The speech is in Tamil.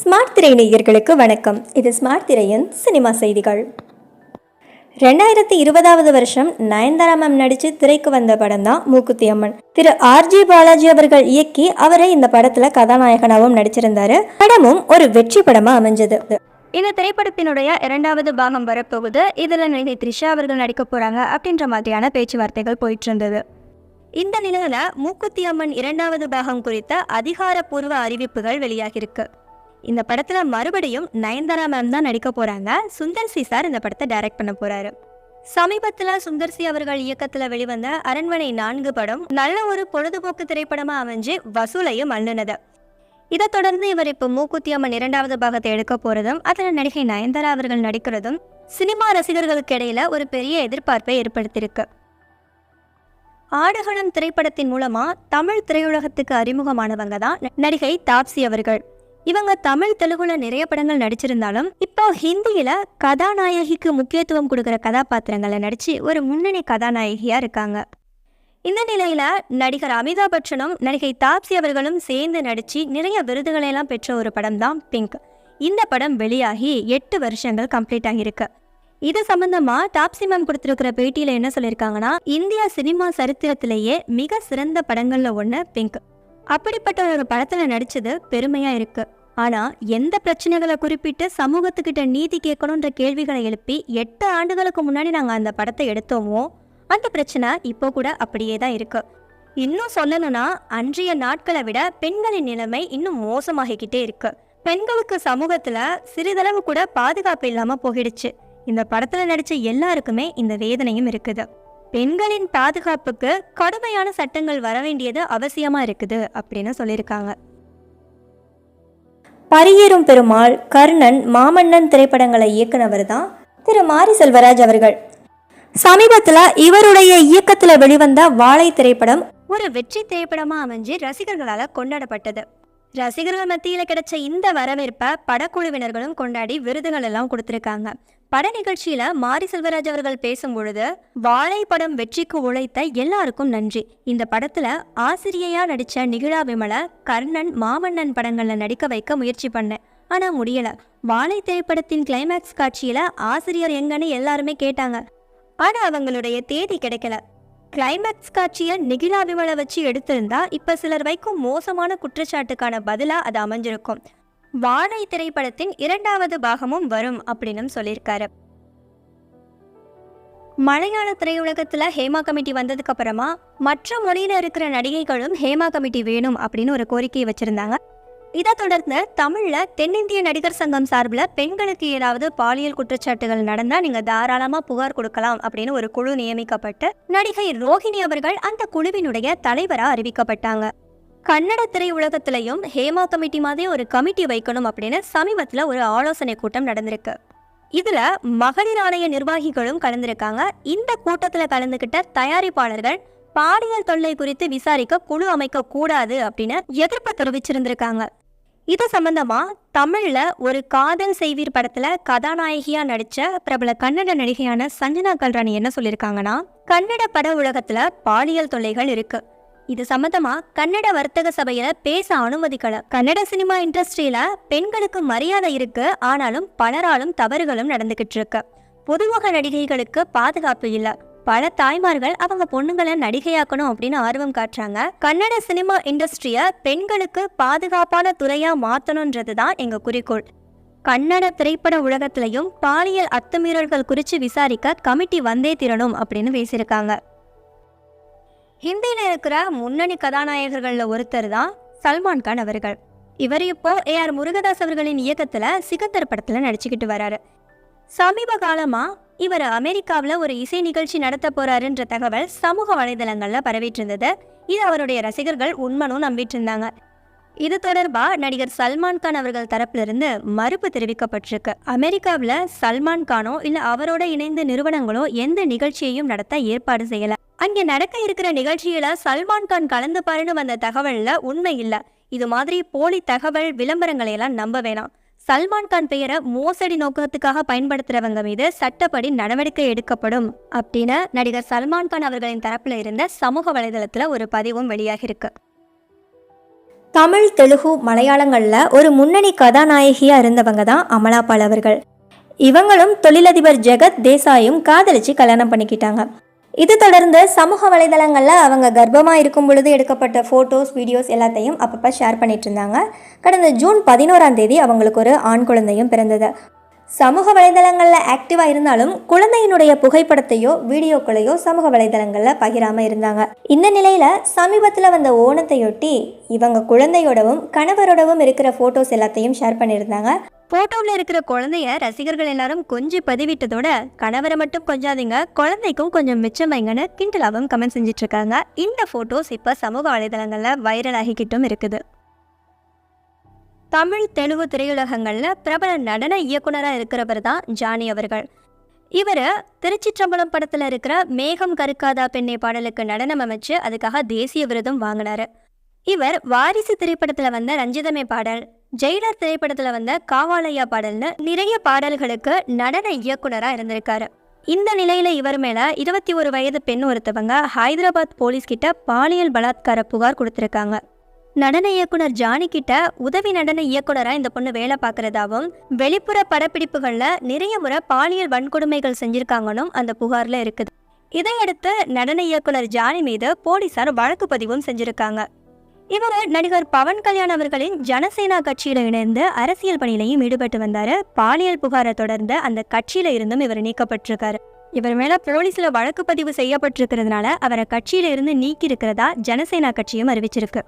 ஸ்மார்ட் திரை நேயர்களுக்கு வணக்கம். இது ஸ்மார்ட் திரையின் சினிமா செய்திகள். ரெண்டாயிரத்தி இருபதாவது வருஷம் நயன்தாரா மேம் நடித்து திரைக்கு வந்த படம் தான் மூக்குத்தி அம்மன். திரு ஆர்ஜி பாலாஜி அவர்கள் இயக்கி அவரே இந்த படத்தில் கதாநாயகனாகவும் நடிச்சிருந்தாரு. படமும் ஒரு வெற்றி படமாக அமைஞ்சது. இந்த திரைப்படத்தினுடைய இரண்டாவது பாகம் வரப்போகுது. இதில் நடிகை த்ரிஷா அவர்கள் நடிக்க போகிறாங்க அப்படின்ற மாதிரியான பேச்சுவார்த்தைகள் போயிட்டு இருந்தது இந்த நிலையில மூக்குத்தி அம்மன் இரண்டாவது பாகம் குறித்த அதிகாரப்பூர்வ அறிவிப்புகள் வெளியாகிருக்கு இந்த படத்தில் மறுபடியும் நயன்தாரா மேம் தான் நடிக்க போகிறாங்க சுந்தர் சி சார் இந்த படத்தை டைரக்ட் பண்ண போறாரு. சமீபத்தில் சுந்தர் சி அவர்கள் இயக்கத்தில் வெளிவந்த அரண்மனை நான்கு படம் நல்ல ஒரு பொழுதுபோக்கு திரைப்படமாக அமைஞ்சு வசூலையும் அள்ளுனது. இதை தொடர்ந்து இவர் இப்போ மூக்குத்தி அம்மன் இரண்டாவது பாகத்தை எடுக்க போகிறதும் அதில் நடிகை நயன்தாரா அவர்கள் நடிக்கிறதும் சினிமா ரசிகர்களுக்கு இடையில ஒரு பெரிய எதிர்பார்ப்பை ஏற்படுத்தியிருக்கு. ஆடுகளம் திரைப்படத்தின் மூலமா தமிழ் திரையுலகத்துக்கு அறிமுகமானவங்க தான் நடிகை தாப்சி அவர்கள். இவங்க தமிழ் தெலுங்குல நிறைய படங்கள் நடிச்சிருந்தாலும் இப்போ ஹிந்தியில கதாநாயகிக்கு முக்கியத்துவம் கொடுக்குற கதாபாத்திரங்களை நடிச்சு ஒரு முன்னணி கதாநாயகியா இருக்காங்க. இந்த நிலையில நடிகர் அமிதாப் பச்சனும் நடிகை தாப்சி அவர்களும் சேர்ந்து நடிச்சு நிறைய விருதுகளை எல்லாம் பெற்ற ஒரு படம் தான் பிங்க். இந்த படம் வெளியாகி எட்டு வருஷங்கள் கம்ப்ளீட் ஆகியிருக்கு. இது சம்பந்தமா டாப்சி மேம் கொடுத்திருக்கிற பேட்டியில என்ன சொல்லியிருக்காங்கன்னா இந்தியா சினிமா சரித்திரத்திலேயே மிக சிறந்த படங்கள்ல ஒன்று பிங்க். அப்படிப்பட்ட ஒரு படத்துல நடிச்சது பெருமையா இருக்கு. ஆனா எந்த பிரச்சனைகளை குறிப்பிட்டு சமூகத்துக்கிட்ட நீதி கேட்கணுன்ற கேள்விகளை எழுப்பி எட்டு ஆண்டுகளுக்கு முன்னாடி நாங்க அந்த படத்தை எடுத்தோமோ அந்த பிரச்சனை இப்போ கூட அப்படியே தான் இருக்கு. இன்னும் சொல்லணும்னா அன்றைய நாட்களை விட பெண்களின் நிலைமை இன்னும் மோசமாகிக்கிட்டே இருக்கு. பெண்களுக்கு சமூகத்துல சிறிதளவு கூட பாதுகாப்பு இல்லாம போயிடுச்சு. இந்த படத்துல நடிச்ச எல்லாருக்குமே இந்த வேதனையும் இருக்குது. பெண்களின் பாதுகாப்புக்கு கடுமையான சட்டங்கள் வர வேண்டியது அவசியமா இருக்குது அப்படின்னு சொல்லியிருக்காங்க. பரியேறும் பெருமாள் கர்ணன் மாமன்னன் திரைப்படங்களை இயக்குனவர் தான் திரு மாரி செல்வராஜ் அவர்கள். சமீபத்தில் இவருடைய இயக்கத்தில் வெளிவந்த வாழை திரைப்படம் ஒரு வெற்றி திரைப்படமா அமைஞ்சு ரசிகர்களால கொண்டாடப்பட்டது. ரசிகர்கள் மத்தியில் கிடைச்ச இந்த வரவேற்பை படக்குழுவினர்களும் கொண்டாடி விருதுகள் எல்லாம் கொடுத்துருக்காங்க. பட நிகழ்ச்சியில் மாரி செல்வராஜ் அவர்கள் பேசும் பொழுது வாழை படம் வெற்றிக்கு உழைத்த எல்லாருக்கும் நன்றி. இந்த படத்தில் ஆசிரியையா நடித்த நிகிழா விமல கர்ணன் மாமன்னன் படங்களில் நடிக்க வைக்க முயற்சி பண்ணேன். ஆனால் முடியலை. வாழை திரைப்படத்தின் கிளைமேக்ஸ் காட்சியில் ஆசிரியர் எங்கன்னு எல்லாருமே கேட்டாங்க. ஆனால் அவங்களுடைய தேதி கிடைக்கல. கிளைமேக்ஸ் காட்சியை நிகிலா விமலை வச்சு எடுத்திருந்தா இப்போ சிலர் வைக்கும் மோசமான குற்றச்சாட்டுக்கான பதிலாக அது அமைஞ்சிருக்கும். வாழை திரைப்படத்தின் இரண்டாவது பாகமும் வரும் அப்படின்னு சொல்லியிருக்காரு. மலையாள திரையுலகத்தில் ஹேமா கமிட்டி வந்ததுக்கு அப்புறமா மற்ற மொழியில் இருக்கிற நடிகைகளும் ஹேமா கமிட்டி வேணும் அப்படின்னு ஒரு கோரிக்கையை வச்சுருந்தாங்க. இதை தொடர்ந்து தமிழ்ல தென்னிந்திய நடிகர் சங்கம் சார்பில் பெண்களுக்கு ஏதாவது பாலியல் குற்றச்சாட்டுகள் நடந்தா நீங்க தாராளமா புகார் கொடுக்கலாம் அப்படின்னு ஒரு குழு நியமிக்கப்பட்டு நடிகை ரோஹிணி அவர்கள் அந்த குழுவினுடைய தலைவரா அறிவிக்கப்பட்டாங்க. கன்னட திரையுலகத்திலையும் ஹேமா கமிட்டி மாதிரி ஒரு கமிட்டி வைக்கணும் அப்படின்னு சமீபத்துல ஒரு ஆலோசனை கூட்டம் நடந்திருக்கு. இதுல மகளிர் ஆணைய நிர்வாகிகளும் கலந்திருக்காங்க. இந்த கூட்டத்துல கலந்துகிட்ட தயாரிப்பாளர்கள் பாலியல் தொல்லை குறித்து விசாரிக்க குழு அமைக்க கூடாது அப்படின்னு எதிர்ப்பு தெரிவிச்சிருந்திருக்காங்க. இது சம்பந்தமா தமிழ்ல ஒரு காதல் செய்வீர் படத்துல கதாநாயகியா நடிச்ச பிரபல கன்னட நடிகையான சஞ்சனா கல்ராணி என்ன சொல்லியிருக்காங்கன்னா கன்னட பட உலகத்துல பாலியல் தொல்லைகள் இருக்கு. இது சம்பந்தமா கன்னட வர்த்தக சபையில பேச அனுமதிக்கல. கன்னட சினிமா இண்டஸ்ட்ரியில பெண்களுக்கு மரியாதை இருக்கு. ஆனாலும் பலராலும் தவறுகளும் நடந்துகிட்டு இருக்கு. பொதுமுக நடிகைகளுக்கு பாதுகாப்பு இல்லை. பல தாய்மார்கள் அவங்க பொண்ணுங்களை நடிகையாக்கணும் அப்படின்னு ஆர்வம் காட்டுறாங்க. கன்னட சினிமா இண்டஸ்ட்ரிய பெண்களுக்கு பாதுகாப்பான துறையா மாத்தணும்ன்றது தான் எங்க குறிக்கோள். கன்னட திரைப்பட உலகத்திலையும் பாலியல் அத்துமீறல்கள் குறித்து விசாரிக்க கமிட்டி வந்தே திரணும் அப்படின்னு பேசியிருக்காங்க. ஹிந்தியில் இருக்கிற முன்னணி கதாநாயகர்களில் ஒருத்தர் தான் சல்மான் கான் அவர்கள். இவர் இப்போ ஏ ஆர் முருகதாஸ் அவர்களின் இயக்கத்தில் சிகந்தர் படத்தில் நடிச்சுக்கிட்டு வராரு. சமீப காலமா இவர் அமெரிக்காவில் ஒரு இசை நிகழ்ச்சி நடத்த போறாருன்ற தகவல் சமூக வலைதளங்களில் பரவிட்டு இருந்தது இது அவருடைய ரசிகர்கள் உண்மனும் நம்பிட்டு இருந்தாங்க இது தொடர்பாக நடிகர் சல்மான் கான் அவர்கள் தரப்பிலிருந்து மறுப்பு தெரிவிக்கப்பட்டிருக்கு. அமெரிக்காவில் சல்மான் கானோ இல்லை அவரோட இணைந்த நிறுவனங்களோ எந்த நிகழ்ச்சியையும் நடத்த ஏற்பாடு செய்யல. அங்கே நடக்க இருக்கிற நிகழ்ச்சியில சல்மான் கான் கலந்து பாருன்னு வந்த தகவலில் உண்மை இல்லை. இது மாதிரி போலி தகவல் விளம்பரங்களை எல்லாம் நம்ப வேணாம். சல்மான் கான் பெயரை மோசடி நோக்கத்துக்காக பயன்படுத்துறவங்க மீது சட்டப்படி நடவடிக்கை எடுக்கப்படும் அப்படின்னு நடிகர் சல்மான் கான் அவர்களின் தரப்புல இருந்த சமூக வலைதளத்துல ஒரு பதிவும் வெளியாகிருக்கு தமிழ் தெலுங்கு மலையாளங்களில் ஒரு முன்னணி கதாநாயகியாக இருந்தவங்க தான் அமலா பால் அவர்கள். இவங்களும் தொழிலதிபர் ஜெகத் தேசாயும் காதலிச்சு கல்யாணம் பண்ணிக்கிட்டாங்க. இது தொடர்ந்து சமூக வலைதளங்களில் அவங்க கர்ப்பமாக இருக்கும் பொழுது எடுக்கப்பட்ட ஃபோட்டோஸ் வீடியோஸ் எல்லாத்தையும் அப்பப்போ ஷேர் பண்ணிட்டு இருந்தாங்க. கடந்த ஜூன் பதினோராம் தேதி அவங்களுக்கு ஒரு ஆண் குழந்தையும் பிறந்தது. சமூக வலைதளங்களில் ஆக்டிவாக இருந்தாலும் குழந்தையினுடைய புகைப்படத்தையோ வீடியோக்களையோ சமூக வலைதளங்களில் பகிராமல் இருந்தாங்க. இந்த நிலையில் சமீபத்தில் வந்த ஓணத்தையொட்டி இவங்க குழந்தையோடவும் கணவரோடவும் இருக்கிற ஃபோட்டோஸ் எல்லாத்தையும் ஷேர் பண்ணியிருந்தாங்க. போட்டோவில் இருக்கிற குழந்தைய ரசிகர்கள் எல்லாரும் கொஞ்சம் பதிவிட்டதோட கணவரை மட்டும் கொஞ்சாதீங்க குழந்தைக்கும் கொஞ்சம் மிச்சம் வைங்கன்னு கிண்டலாவும் கமெண்ட் செஞ்சுட்டு இருக்காங்க இந்த ஃபோட்டோஸ் இப்போ சமூக வலைதளங்களில் வைரல் ஆகிக்கிட்டும் இருக்குது. தமிழ் தெலுங்கு திரையுலகங்களில் பிரபல நடன இயக்குனராக இருக்கிறவர் தான் ஜானி அவர்கள். இவர் திருச்சிற்றம்பலம் படத்தில் இருக்கிற மேகம் கருக்காதா பெண்ணை பாடலுக்கு நடனம் அமைச்சு அதுக்காக தேசிய விருதும் வாங்கினாரு. இவர் வாரிசு திரைப்படத்தில் வந்த ரஞ்சிதமே பாடல் ஜெயிலர் திரைப்படத்தில் வந்த காவாலையா பாடல்னு நிறைய பாடல்களுக்கு நடன இயக்குனராக இருந்திருக்காரு. இந்த நிலையில இவர் மேல இருபத்தி ஒரு வயது பெண் ஒருத்தவங்க ஹைதராபாத் போலீஸ் கிட்ட பாலியல் பலாத்கார புகார் கொடுத்திருக்காங்க. நடன இயக்குனர் ஜானி கிட்ட உதவி நடன இயக்குனராக இந்த பொண்ணு வேலை பார்க்கறதாவும் வெளிப்புற படப்பிடிப்புகளில் நிறைய முறை பாலியல் வன்கொடுமைகள் செஞ்சிருக்காங்கன்னு அந்த புகாரில் இருக்குது. இதையடுத்து நடன இயக்குனர் ஜானி மீது போலீசார் வழக்கு பதிவும் செஞ்சிருக்காங்க. இவர் நடிகர் பவன் கல்யாண் அவர்களின் ஜனசேனா கட்சியில இணைந்து அரசியல் பணியிலையும் ஈடுபட்டு வந்தாரு. பாலியல் புகாரை தொடர்ந்து அந்த கட்சியில இருந்தும் இவர் நீக்கப்பட்டிருக்காரு. இவர் மேல போலீஸ்ல வழக்கு பதிவு செய்யப்பட்டிருக்கிறதுனால அவரை கட்சியில இருந்து நீக்கி இருக்கிறதா ஜனசேனா கட்சியும் அறிவிச்சிருக்கு.